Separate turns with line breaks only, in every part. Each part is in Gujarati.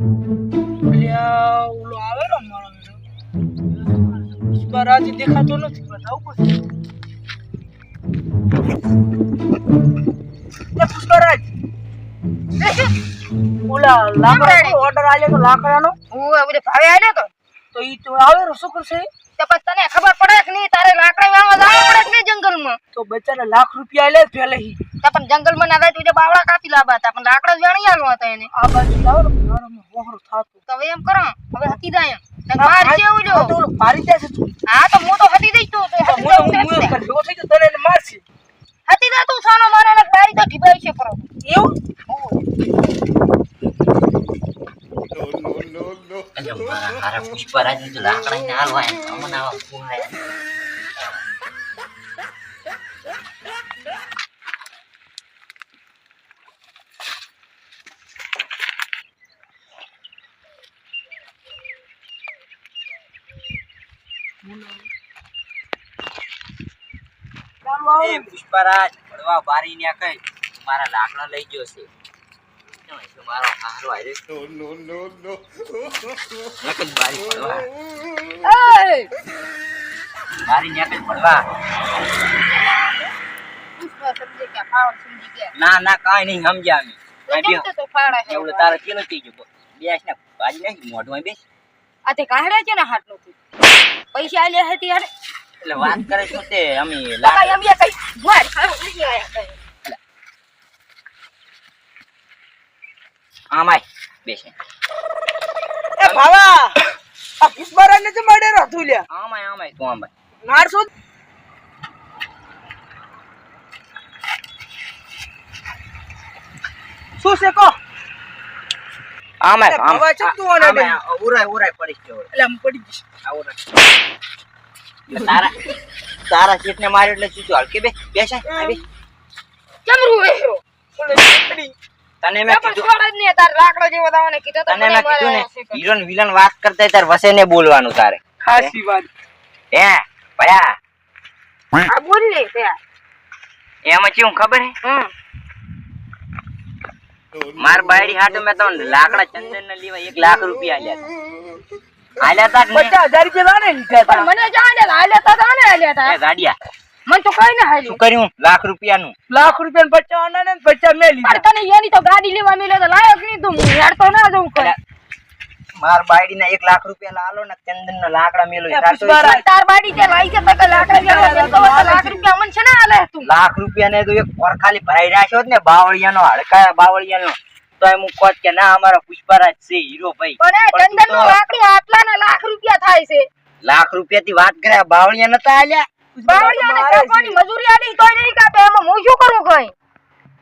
ઓલો આવે ને મારો પુષ્પરાજ દેખાતો નથી. બતાવું એ પુષ્પરાજ ઓલા લાકડા ઓર્ડર આવ્યો તો લાકડાનો
હું ભાવે આવ્યો તો
તો ઈ તો આવે શું કરશે
તો પછી તને ખબર પડે કે નહીં? તારે લાકડા વાવવા જવું પડે કે નહીં જંગલમાં?
તો બચારે લાખ રૂપિયા લે પેલે હી.
તો પણ જંગલમાં ના જાય તો બાવળા કાપી લાવવા હતા પણ લાકડા વેણી આલવા હતા એને.
આ બાજુ આવો ને મારામાં હોહરો થાતું.
તો હવે એમ કરો હવે હકી જાય એમ. ને માર
આ તો મારી જાય છે તું.
હા તો હું તો હતી દઈશ તું તો
તો
હતી
મોટો
દઉં
હું
તે જ
ભેગો થઈ ગયો તને એને મારશે
છે. હતી દે તું સોનો મારે ને બારી તો ઢીબાઈ છે કરો
એવું
એટલે મારા હારા પુષ્પરાજની તો લાકડાઈને હાલવા એમ અમને આવા.
ચાલો
પુષ્પરાજ પડવા બારી ને કઈ મારા લાકડા લઈ ગયો છે ને ના ના કઈ નઈ સમજ્યા અમે તારે કેલો થઈ ગયો બેસ ને બાજી નાખી મોઢું બેસ
આ તે કાઢે છે ને હાથનું પૈસા આલ્યા હતી
એટલે વાત કરે શું તે અમે લાકડા
કઈ ખાવ નથી આયા કઈ
આમાય. બેસે
એ ભાવા આ પુષ્પરાજ જે મળે લ્યા.
આમાય આમાય તું આમાય.
નારસો શું છે કો
આમાય
ભાવા છે તું
આમાય ઉરાય ઉરાય પડી કે
એટલે આમ પડી જઈશ
આ ઉરાય. તારા તારા સીટ ને માર્યો એટલે સીધું હલકે બે બેસાય આવી બે.
કેમ રૂવેરો
ઓલે ચીકણી.
તને મેં કીધું
છોડ જ નહીં તાર લાકડો જેવો દાવાને કીધો તો
તને મેં કીધું ને
મારે હશે કરી.
હીરો વિલન વાત કરતા તાર વસે ને બોલવાનું તારે.
ખાસી વાત.
હે? ભયા?
આ બોલ લે ત્યાં
એમાં ચેવું ખબર હે?
હમ.
માર બાયડી હાટુ મેં તો લાકડા ચંદન ને લેવા એક લાખ રૂપિયા આલ્યા તા. આલ્યા તા?
પચાસ હજાર રૂપિયા
મને જાણે હાલ્યા તા ને આલ્યા તા.
એ ગાડિયા
મને તો કઈ ના
શું
હાલ્યું
કર્યું? લાખ રૂપિયાનું.
લાખ રૂપિયા પચાસ ને પચાસ મેં લીધા.
તને એની તો ગાડી લેવા મેલે તો લાયક નહીં તું? યાર તો ના જવું કરે
માર બાયડી ના એક લાખ રૂપિયા લાલો ને ચંદન ના લાકડા મેલો. તાર
બાડી તે લાઈ છે તકે લાકડા લાખ રૂપિયા મને છે ને આલે તું?
લાખ રૂપિયા ને તો એક પર ખાલી ભરાઈ રાખ્યો જ ને બાવળિયાનો હડકા બાવળિયાનો. તો એમ હું કોત કે ના અમારો પુષ્પરાજ છે હીરો ભાઈ.
પણ ચંદન નો લાકડી આટલા ના લાખ રૂપિયા થાય છે.
લાખ રૂપિયા થી વાત કરે બાવળિયા નતા આલ્યા?
બાવળિયાને કાપવાની મજૂરી આલી તોય નહીં કાપે. એમાં હું શું કરું કઈ?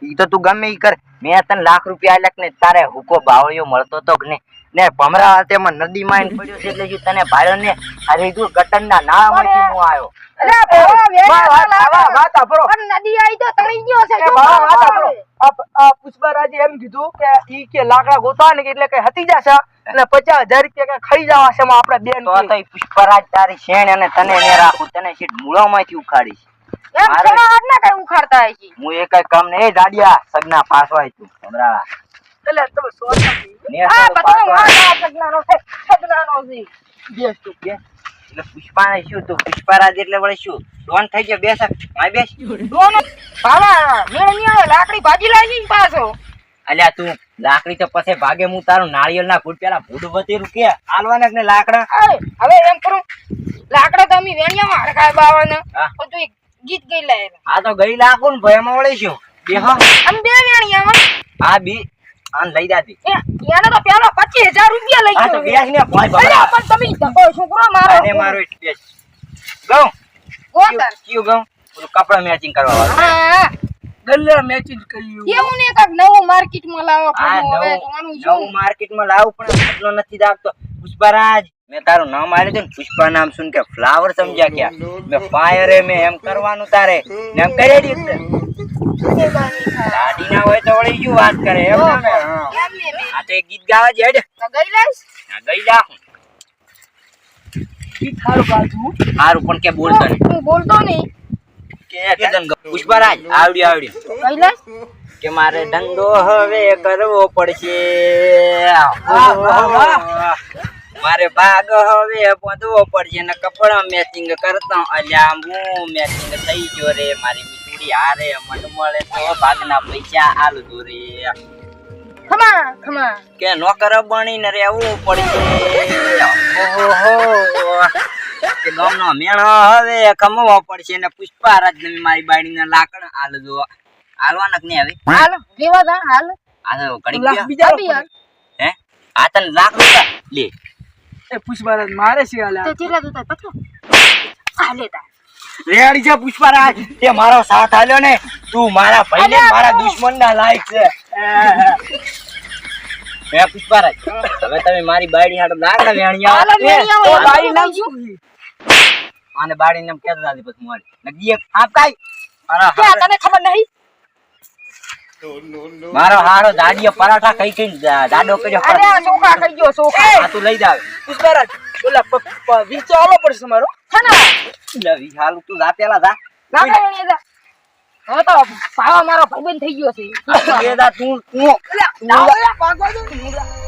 ઈ તો તું ગમે ઈ કર. મેં તને લાખ રૂપિયા આલ્યા ને તારે હુકો બાવળિયો મળતો તો કે ને ને ભમરા હાથે માં નદી માં પડ્યો છે એટલે તને ભાડ્યો ને આ તું ગટન ના નાળામાંથી હું આવ્યો હું એ કઈ કામ ને એ દાડિયા સગના પાસવાય તું ભમરાળા.
એટલે તમે.
ને.
આ બધો. મારા સગનાનો છે સગનાનો છે.
બેસ તું.
બે. એટલે પુષ્પાને શું તું પુષ્પરાજ એટલે વળી શું? ડોન થઈ ગયો બેસ. માય બેસ.
દોનો ભાવા મેં અહીંયા લાકડી ભાજી લાવી પાછો.
અલ્યા તું લાકડી તો પછી ભાગે હું તારું નાળિયેર ના ફૂટ પેલા ભૂડ વતીરું કે? આલવાના ને લાકડા?
હવે એમ કરું લાકડા તો અમે વેણિયામાં હરખાય બાવાના.
હા.
પણ તું એક ગીત ગઈ લાયેલા
આ તો ગઈ લાખું ને ભાઈ એમાં વળી શું? બેહો.
આમ બે વેણિયામાં.
આ બી આન લઈ જાતી
એ, એને તો પેલો 25000 રૂપિયા લઈ
આ તો
ગયો
બેસ ને ભાઈ ભાઈ
પણ તમે ધક્કો છોકરો મારો.
આને મારો બેસ ગઉં?
ગોતર.
કયું ગઉં? ઓલું કપડા મેચિંગ કરવા વાળું
હા.
ગલ્લે મેચિંગ કર્યું
એવું ને કાંઈક નવું માર્કેટમાં લાવો પણ હવે
જોવાનું
જોવાનું
નવું માર્કેટમાં લાવું પણ એટલો નથી દાખતો પુષ્પરાજ મેં તારું નામ આલ્યું છે ને પુષ્પા નામ સુન કે ફ્લાવર સમજ્યા ક્યાં? મેં ફાયરે મેં એમ કરવાનું તારે. ને એમ કરી દીધું. દાદી ના હોય તો વળી શું વાત કરે? એમ ને? ને
મેં
તો એક ગીત ગાવા જ હેડ.
તો ગઈ લઈશ?
ના ગઈ લાખું
ગીત થારું બાજુ
સારું પણ કે બોલતો નહીં.
હું બોલતો નહીં.
કે કીધું પુષ્પરાજ આવડી આવડી.
ગઈ લઈશ?
કે મારે ધંધો હવે કરવો પડશે. મારે ભાગ હવે બાંધવો પડશે ને કપડા મેચિંગ કરતા અલ્યા હું મેચિંગ થઈ ગયો રે. મારી મીઠડી હારે મન મળે તો ભાગના પૈસા આલુ રે.
ખમા ખમા
કે નોકર બનીને રહેવું પડશે. ઓહો. કે ગામનો મેણો હવે કમવો પડશે ને પુષ્પારાજ ને મારી બાડીને લાકડ આલજો આલવાના કે ને હવે?
હાલ લેવા દા હાલ.
આ તો ઘડીક
લાખ બીજા.
હે? આ તને લાખ રૂપિયા? લે.
એ પુષ્પારાજ મારે છે
તો
તે
ચેલા જોતા પથો આ લેતા
રેડી છે પુષ્પારાજ તે મારો સાથ આલ્યો ને. તું મારા ભાઈ ને મારા દુશ્મન ના લાયક છે. હે પુષ્પારાજ હવે તમે મારી બાયડી હાટુ લાકડા વેણી
હાલો,
આવો.
બાઈ નામ શું આને
અને નામ કેતો દાદી પછી મોડી. નગીએ આપ કાઈ? મારો
કે તને ખબર નહીં?
મારો હારો દાડીયો પરાઠા ખાઈ કઈ દાડો કર્યો.
અરે ચોખા ખાઈ ગયો ચોખા.
આ તું લઈ જાવ
પુષ્પરાજ ઓલા પ- પ- આલો પડશે તમારો
ખના
લવી હાલ તું જા પેલા જા.
ના દા હવે તો ભાવા મારો ભાઈબંધ થઈ ગયો છે
તું તું
દો.